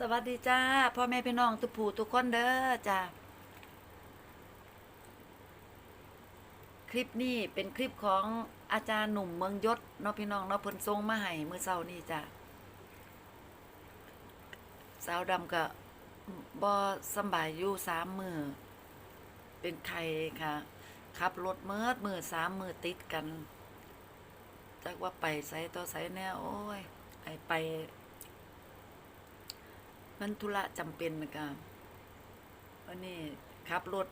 สวัสดีจ้าพ่อแม่พี่น้องทุกผู้ทุกคนเด้อจ้าคลิปนี้เป็นคลิปของอาจารย์หนุ่มเมืองยศเนาะพี่น้องเนาะเพิ่นทรงมาให้มื้อเช้านี้จ้าสาวดำก็บ่สบายอยู่สามมือเป็นไข้ค่ะขับรถเมิดมือสามมือติดกันจักว่าไปไสต่อไสแน่โอ้ยไอไป มันธุระจำเป็นนะกะวันนี้ขับรถ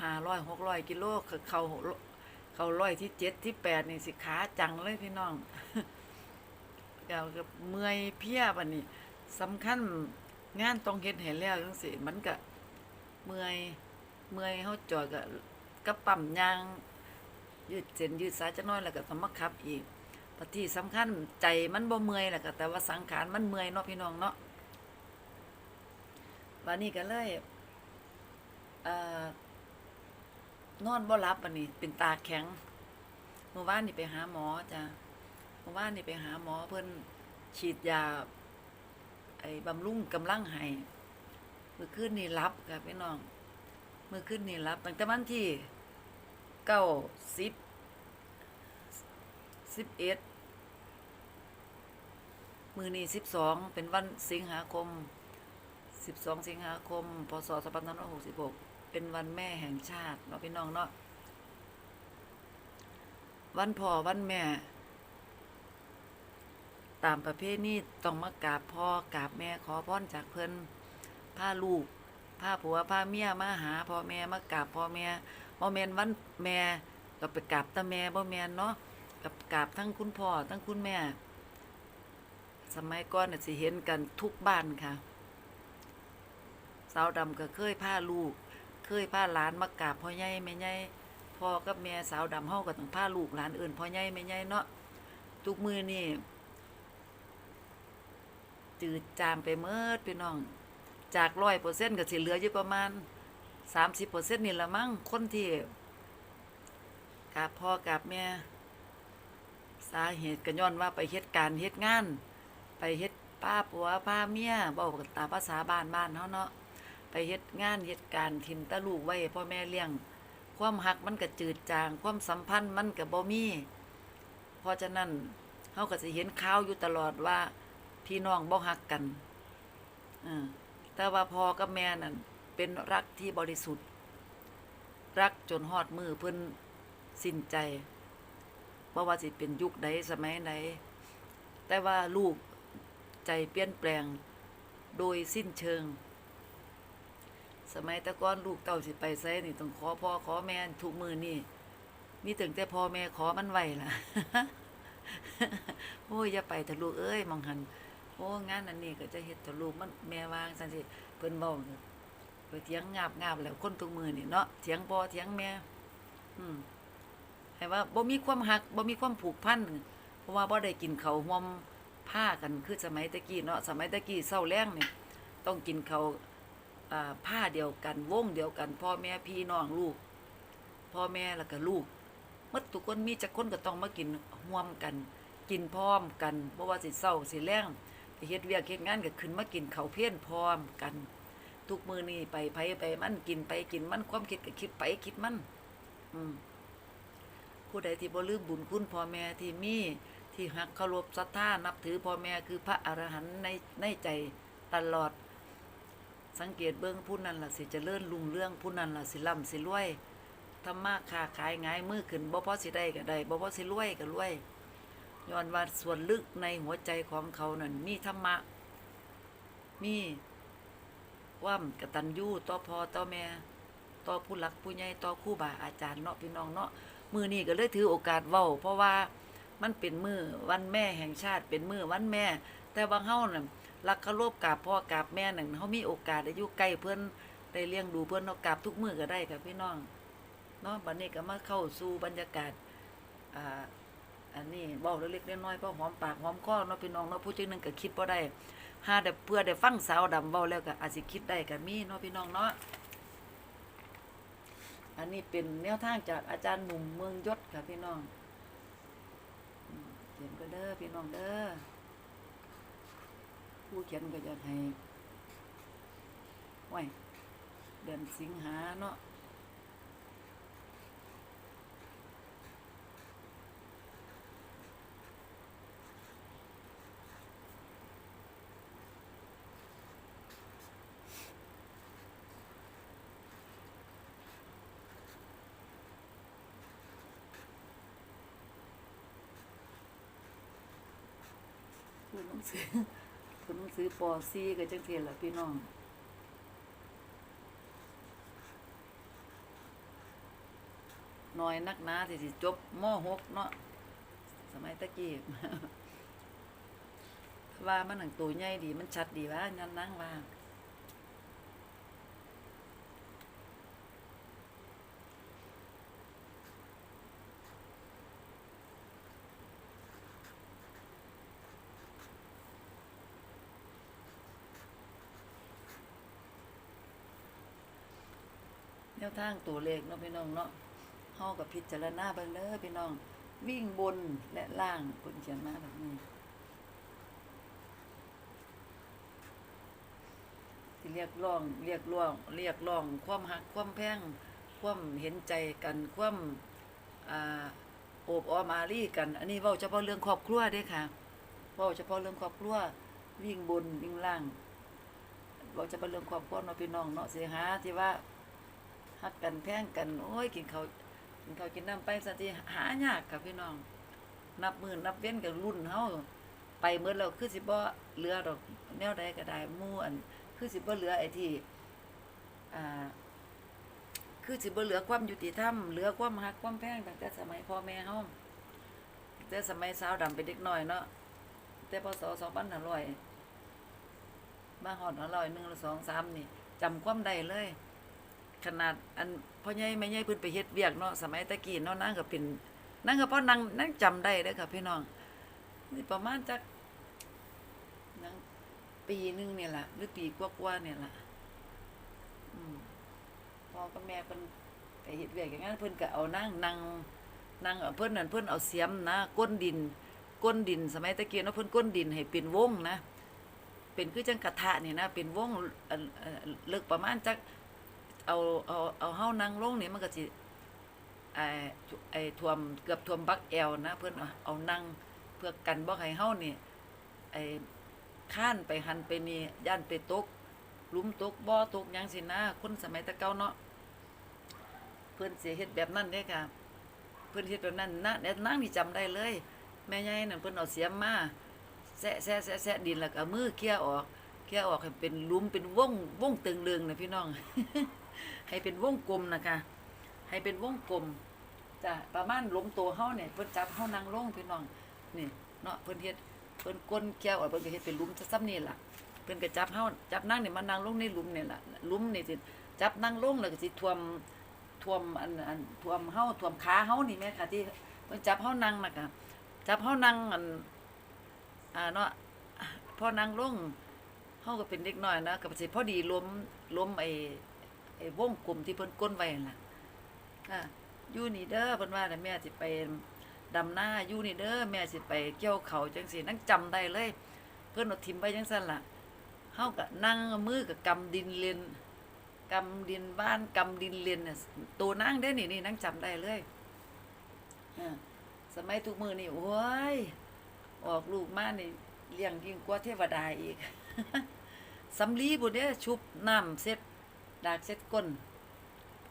ห้าร้อยหกร้อยกิโลเขาเขาร้อยที่เจ็ดที่แปดนี่สิขาจังเลยพี่น้องก็ก็เมื่อยเพียบันนี้สำคัญงานต้องเฮ็ดให้แล้วจังซี่มันก็เมื่อยเมื่อยเฮาจอดก็ก็ปั๊มยาง ยืดเส้นยืดสายจักหน้อยแล้วก็ต้องมาขับอีกปที่สำคัญใจมันบ่เมื่อยแหละก็แต่ว่าสังขารมันเมื่อยเนาะพี่น้องเนาะ วันนี้ก็เลยเอ่อนอนบ่หลับวันนี้ เป็นตาแข็งเมื่อวานนี่ไปหาหมอจ้ะเมื่อวานนี่ไปหาหมอเพิ่นฉีดยา ไอ้บำรุงกำลังให้เมื่อคืนนี่รับค่ะพี่น้องเมื่อคืนนี่รับตั้งแต่วันที่เก้าสิบสิบเอ็ดมือนี่สิบสองเป็นวันสิงหาคม 12 สิงหาคม พศ 2566 เป็นวันแม่แห่งชาติเนาะพี่น้องเนาะ วันพ่อวันแม่ ตามประเพณีต้องมากราบพ่อกราบแม่ขอพรจากเพิ่นพาลูกพาผัวพาเมียมาหาพ่อแม่มากราบพ่อแม่บ่แม่นวันแม่ก็ไปกราบตาแม่บ่แม่นเนาะกับกราบทั้งคุณพ่อทั้งคุณแม่ สมัยก่อนน่ะสิเห็นกันทุกบ้านค่ะ สาวดำก็เคยพาลูก เคยพาหลานมากราบพ่อใหญ่แม่ใหญ่พ่อกับแม่สาวดำเฮาก็ต้องพาลูกหลานเอื่นพ่อใหญ่แม่ใหญ่เนาะทุกมือนี่จืดจางไปเมิดพี่น้อง จากร้อยเปอร์เซ็นต์ก็สิเหลืออยู่ประมาณสามสิบเปอร์เซ็นต์นี่ละมั้งคนที่กราบพ่อกราบแม่สาเหตุก็ย้อนว่าไปเฮ็ดการเฮ็ดงาน ไปเฮ็ดป้าปัวป้าเมียบอกกันตาภาษาบ้านบ้านเฮาะเนาะ ไปเฮ็ดงานเฮ็ดการทิมตะลูกไว้พ่อแม่เลี้ยง ความหักมันก็จืดจาง ความสัมพันธ์มันก็บ่มีเพราะฉะนั้นเฮาก็สิเห็นข่าวอยู่ตลอดว่า พี่น้องบ่ฮักกันอแต่ว่าพ่อกับแม่นั่นเป็นรักที่บริสุทธิ์ รักจนฮอดมือเพิ่นสิ้นใจบ่ว่าสิเป็นยุคใดสมัยใดแต่ว่าลูกใจเปลี่ยนแปลงโดยสิ้นเชิง สมัยตะก้อนลูกเต้าสิไปไสนี่ต้องขอพ่อขอแม่ทุกมือนี่มีถึงแต่พ่อแม่ขอมันไหวล่ะโอ้ยอย่าไปแต่ลูกเอ้ยมองหันโอ้งานอันนี้ก็จะเฮ็ดแต่ลูกมันแม่วางซั่นสิเพิ่นบอกไปเถียงงาบงาบแล้วคนทุกมือนี่เนาะเถียงพ่อเถียงแม่ อืมให้ว่าบ่มีความหักบ่มีความผูกพันเพราะว่าบ่ได้กินเขาห่วมผ้ากันคือสมัยตะกี้เนาะสมัยตะกี้เช้าแรงนี่ต้องกินเขา ผ้าเดียวกันวงเดียวกัน พ่อแม่พี่น้องลูก พ่อแม่แล้วก็ลูกหมดทุกคนมีจักคนก็ต้องมากินร่วมกัน กินพร้อมกันบ่ว่าสิเศร้าสิแรงไปเฮ็ดเวียกเฮ็ดงานก็ขึ้นมากินเขาเพี้ยนพร้อมกัน ทุกมือนี้ไปไผไปมันกินไปกินมันความคิดก็คิดไปคิดมัน อืมผู้ใดที่บ่ลืมบุญคุณพ่อแม่ที่มีที่ฮักเคารพศรัทธานับถือพ่อแม่คือพระอรหันต์ในในใจตลอด สังเกตเบื้องผู้นั้นล่ะสิจะเลื่อนลุงเรื่องผู้นั้นล่ะสิล่ำสิรวยทำมาค้าขายง่ายมือขึ้นบ่พอสิได้ก็ได้บ่พอสิรวยก็รวยย้อนว่าส่วนลึกในหัวใจของเขานั่นมีธรรมะ มีความกตัญญูต่อพ่อต่อแม่ต่อผู้หลักผู้ใหญ่ต่อครูบาอาจารย์เนาะพี่น้องเนาะมือนี้ก็เลยถือโอกาสเว้า เพราะว่ามันเป็นมือวันแม่แห่งชาติเป็นมือวันแม่ แต่บางเฮานั่น รักเคารพกราบพ่อกราบแม่นั่นเขามีโอกาสได้อยู่ใกล้เพื่อนได้เลี้ยงดูเพื่อนเนากราบทุกมือก็ได้ค่ะพี่น้องเนาะบัดนี้ก็มาเข้าสู่บรรยากาศอ่าอันนี้เว้าเล็กๆน้อยๆเพราะหอมปากหอมคอเนาะพี่น้องเนาะผู้จังหนึงก็คิดบ่ได้หาได้เพื่อได้ฟังสาวดำเว้าแล้วก็อาจสิคิดได้ก็มีเนาะพี่น้องเนาะอันนี้เป็นแนวทางจากอาจารย์หนุ่มเมืองยศค่ะพี่น้องเขียนก็เด้อพี่น้องเด้อ ผู้เขียนก็อยากให้ไว้เดือนสิงหาเนาะคุณห นังสือคุณหนังสือป .4 ก็จังซี่ล่ะพี่น้องน้อยนักหนาที่สิจบมหกเนาะสมัยตะกี้ว่ามันหนังตัวใหญ่ดีมันชัดดีว่ายันนั่งว่า แนวทางตัวเลขเนาะพี่น้องเนาะเฮากับพิจารณาเบิ่งเด้อพี่น้อง วิ่งบนและล่างเพิ่นเขียนมาแบบนี้ที่เรียกร้องเรียกร้อง เรียกร้อง ความหักความแพงความเห็นใจกันความอโอบออมารีกัน อันนี้เว้าเฉพาะเรื่องครอบครัวเด้ค่ะเว้าเฉพาะเรื่องครอบครัววิ่งบนวิ่งล่างเว้าเฉพาะเรื่องครอบครัวเนาะพี่น้องเนาะเสิหาที่ว่า ฮักกันแพงกัน โอ้ยกินเขากินเขากินน้ำไปสักทีหายากค่ะพี่น้อง นับหมือนับเว้นกับรุ่นเฮาไปเมื่อเราคือสิบ่เหลือดอกแนวใดก็ได้มู่อันคือสิบ่เหลือไอ้ที่อ่าคือสิบ่เหลือความยุติธรรมเหลือความฮักความแพงตั้งแต่สมัยพ่อแม่เฮาแต่สมัยสาวดำเป็นเด็กน้อยเนาะแต่พศ2500มาฮอด100 1 2 3นี่จำความได้เลย ขนาดอันพ่อใหญ่แม่ใหญ่เพิ่นไปเฮ็ดเวียกเนาะสมัยตะกี้เนาะนางก็เป็นนางก็พอนั่งนั่งจำได้เด้อค่ะพี่น้องนี่ประมาณจักนางปีหนึงเนี่ยล่ะหรือปีกว่าๆเนี่ยล่ะอืมพ่อกับแม่เพิ่นไปเฮ็ดเวียกอย่างนั้นเพิ่นก็เอานั่งนั่งนั่งเอาเพิ่นนั่นเพิ่นเอาเสียมนะก้นดินก้นดิน สมัยตะกี้เนาะเพิ่นก้นดินให้เป็นวงนะ เป็นคือจังกระทะนี่นะ เป็นวงเออเออเลิกประมาณจัก เอาเอาเอาเฮานั่งลงนี่มันก็สิไอ้ไอ้ท่วมเกือบท่วมบักแอวนะเพิ่นเอาเอานั่งเพื่อกันบ่ให้เฮานี่ไอ้ข้านไปหันไปนี่ย่านไปตกลุมตกบ่อตกยังสินะคนสมัยตะเก่าเนาะเพิ่อนเสิเฮ็ดแบบนั้นเด้ค่ะเพิ่อนเฮ็ดแบบนั้นนะแต่นางนี่จำได้เลย แม่ใหญ่นั่นเพิ่นเอาเสียมมาแซะแซะแซะแซะดินแล้วก็มือเขี่ยออกเขี่ยออกให้เป็นลุมเป็นวงวงตึงเรืองนะพี่น้อง ให้เป็นวงกลมนะคะ ให้เป็นวงกลมจ้ะประมาณหล้มตัวเฮาเนี่ยเพิ่นจับเฮานั่งลงพี่น้องนี่เนาะเพิ่นเฮ็ดเพิ่นก้นแก้วเพิ่นก็เฮ็ดเป็นหลุมซ้ำนี่ล่ะเพิ่นก็จับเฮาจับนั่งเนี่ยมานั่งลงในหลุมนี่ล่ะหลุมนี่สิจับนั่งลงแล้วก็สิท่วมท่วมอันอันท่วมเฮาท่วมขาเฮานี่แม่ค่ะที่เพิ่นจับเฮานั่งนะค่ะจับเฮานั่งอันอ่าเนาะพอนั่งลงเฮาก็เป็นเด็กน้อยนะก็สิพอดีล้มล้มไอ้ ไอ้วงกลมที่เพิ่นก้นไว้นั่นล่ะค่ะอยู่นี่เด้อเพิ่นว่าน่แม่สิไปดำหน้าอยู่นี่เด้อแม่สิไปเกี่ยวเขาจังซี่นั่งจำได้เลย เพิ่นเอาทิมไว้จังซั่นล่ะเฮาก็นั่งมือก็กำดินเลียนกำดินบ้านกำดินเลียนน่ะตัวนั่งได้นี่นี่นั่งจำได้เลยอ่าสมัยทุกมือนี่โอ้ยออกลูกมานี่เลี้ยงยิ่งกว่าเทวดาอีกสำลีบุเด้ชุบน้ำเสร็จ ดากเซ็ดก้น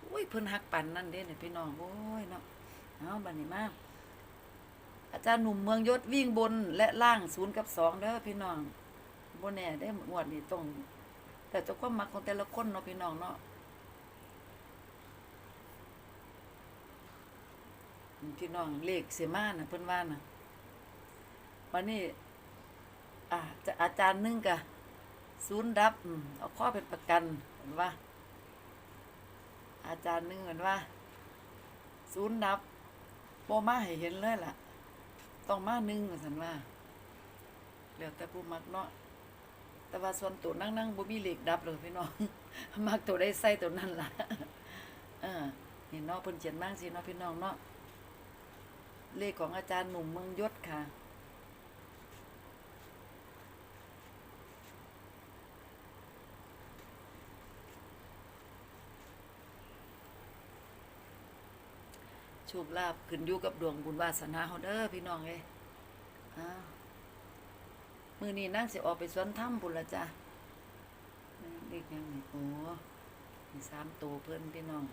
โอ้ยเพิ่นฮักปันนั่นเด้เนี่ยพี่น้องโอ้ยเนาะเอาบัดนี้มากอาจารย์หนุ่มเมืองยศวิ่งบนและล่างศูนย์กับสองเด้อพี่น้องบ่แน่ได้หมวดนี่ต้องแต่เจ้าความมักของแต่ละคนเนาะพี่น้องเนาะพี่น้องเลขเสียมาน่ะเพิ่นว่าน่ะวันนี้อ่าจะอาจารย์นึ่งกะศูนย์ดับอเอาข้อเป็นประกันเห็นว่า อาจารย์หนึงเห็นว่า ศูนย์ดับโบมาให้เห็นเลยล่ะ ต้องมาหนึ่งสันว่าแล้วแต่ผู้มักเนาะแต่ว่าส่วนตัวนั่งนั่งบ่มีเหล็กดับเลยพี่น้องมักตัวได้ใส่ตัวนั้นล่ะเออนี่เนาะเพิ่นเขียนมากสิเนาะพี่น้องเนาะเลขของอาจารย์หนุ่มเมืองยศค่ะ โชคลาภขึ้นอยู่กับดวงบุญวาสนาเฮาเด้อพี่น้องเอ้ยอ้าวมื้อนี้นางสิออกไปสวนถ้ำบุญละจ้ะเด็กยังนี่โอ้สามตัวเพิ่นพี่น้อง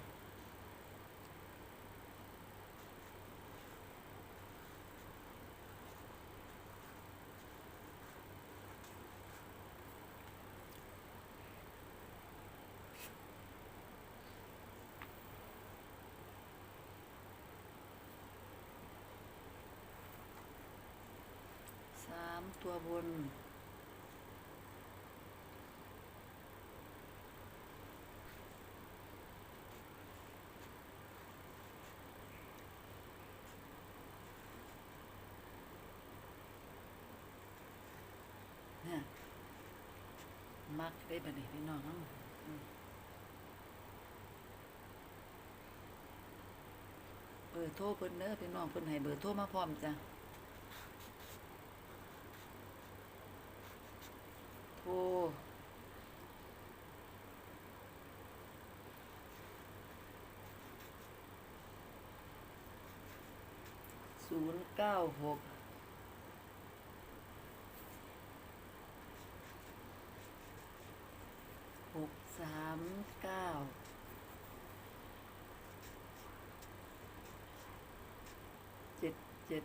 สาม ตัวบน เนี่ย มักได้บัดนี้พี่น้องเบอร์โทรเพิ่นเด้อพี่น้องเพิ่นให้เบอร์โทรมาพร้อมจ้ะ โทร ศูนย์เก้าหกหกสามเก้าเจ็ดเจ็ด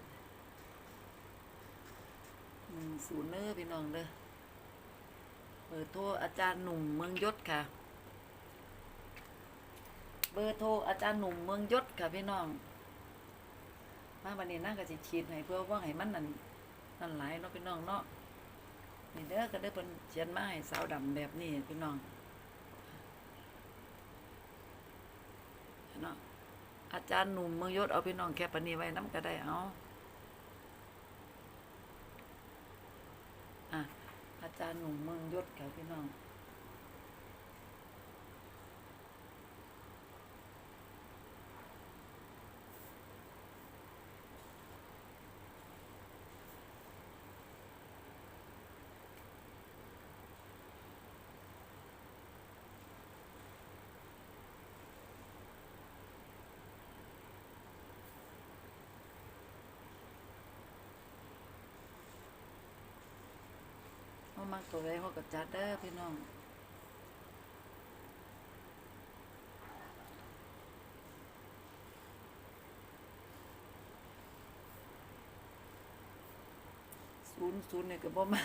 หนึ่งศูนย์เน้อพี่น้องเด้อเบอร์โทรอาจารย์หนุ่มเมืองยศค่ะ เบอร์โทรอาจารย์หนุ่มเมืองยศค่ะพี่น้อง มาวันนี้นั่งก็สิฉีดให้เพื่อว่าให้มันนั่นนั่นหลายเนาะพี่น้องเนาะนี่เด้อก็ได้เป็นเขียนมาให้สาวดำแบบนี้พี่น้องเนาะอาจารย์หนุ่มเมืองยศเอาพี่น้องแค่ปนนี้ไว้น้ำก็ได้เอาอะอาจารย์หนุ่มเมืองยศค่พี่น้อง มักตัวไว้เขาก็จัดเด้อพี่น้องศูนย์ศูนย์เนี่ยก็บ่มา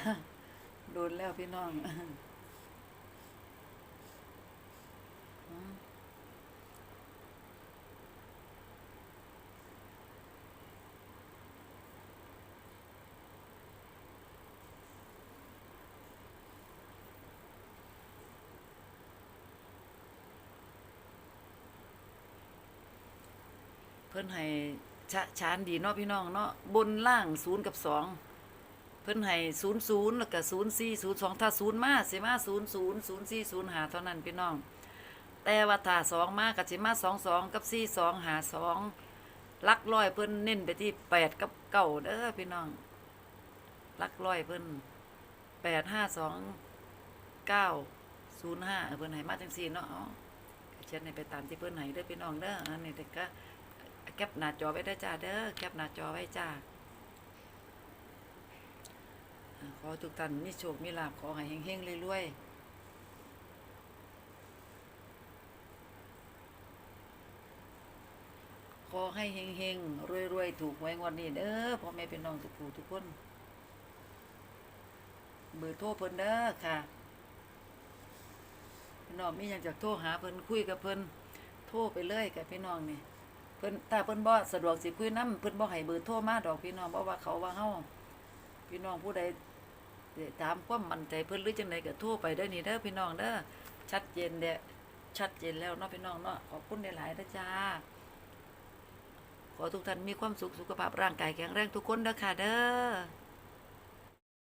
โดนแล้วพี่น้อง พิ่นให้ชะชานดีเนาะพี่น้องเนาะบนล่างศูนย์กับสองเพิ่นให้ศูนย์ศูนย์แล้วก็ศูนย์สี่ศูนย์สองถ้าศูนย์มาสิมาศูนย์ศูนย์ศูนย์สี่ศูนย์หาเท่านั้นพี่น้อง แต่ว่าถ้าสองมาก็สิมาสองสองกับสี่สองหาสองลักร้อยเพิ่นเน้นไปที่แปดกับเก้าเด้อพี่น้องลักร้อยเพิ่นแปดห้าสองเก้าศูนย์ห้าเพิ่นให้มาจังสี่เนาะเช่นให้ไปตามที่เพิ่นให้เด้อพี่น้องเด้ออันนี้เด็กก็ แคปหน้าจอไว้ได้จ้าเด้อแคปหน้าจอไว้จ้าขอทุกท่านมีโชค มีลาภขอให้เฮงๆรวยๆขอให้เฮงๆรวยๆถูกหวยงวดนี้เด้อพ่อแม่พี่น้องทุกผู้ทุกคนเบอร์โทรเพิ่นเด้อค่ะพี่น้องมีหยังจากโทรหาเพิ่นคุยกับเพิ่นโทรไปเลยกับพี่น้องนี่ เพิ่นถ้าเพิ่นบ่สะดวกสิคุยนํเพิ่นบ่ให้เบอร์โทรมาดอกพี่น้องเพราะว่าเขาว่าเฮาพี่น้องผู้ใดถามความมั่นใจเพิ่นหรือจังไดก็โทรไปได้นี่เด้อพี่น้องเด้อชัดเจนเด้อชัดเจนแล้วเนาะพี่น้องเนาะขอบคุณหลายๆนะจ้าขอทุกท่านมีความสุขสุขภาพร่างกายแข็งแรงทุกคนเด้อค่ะเด้อ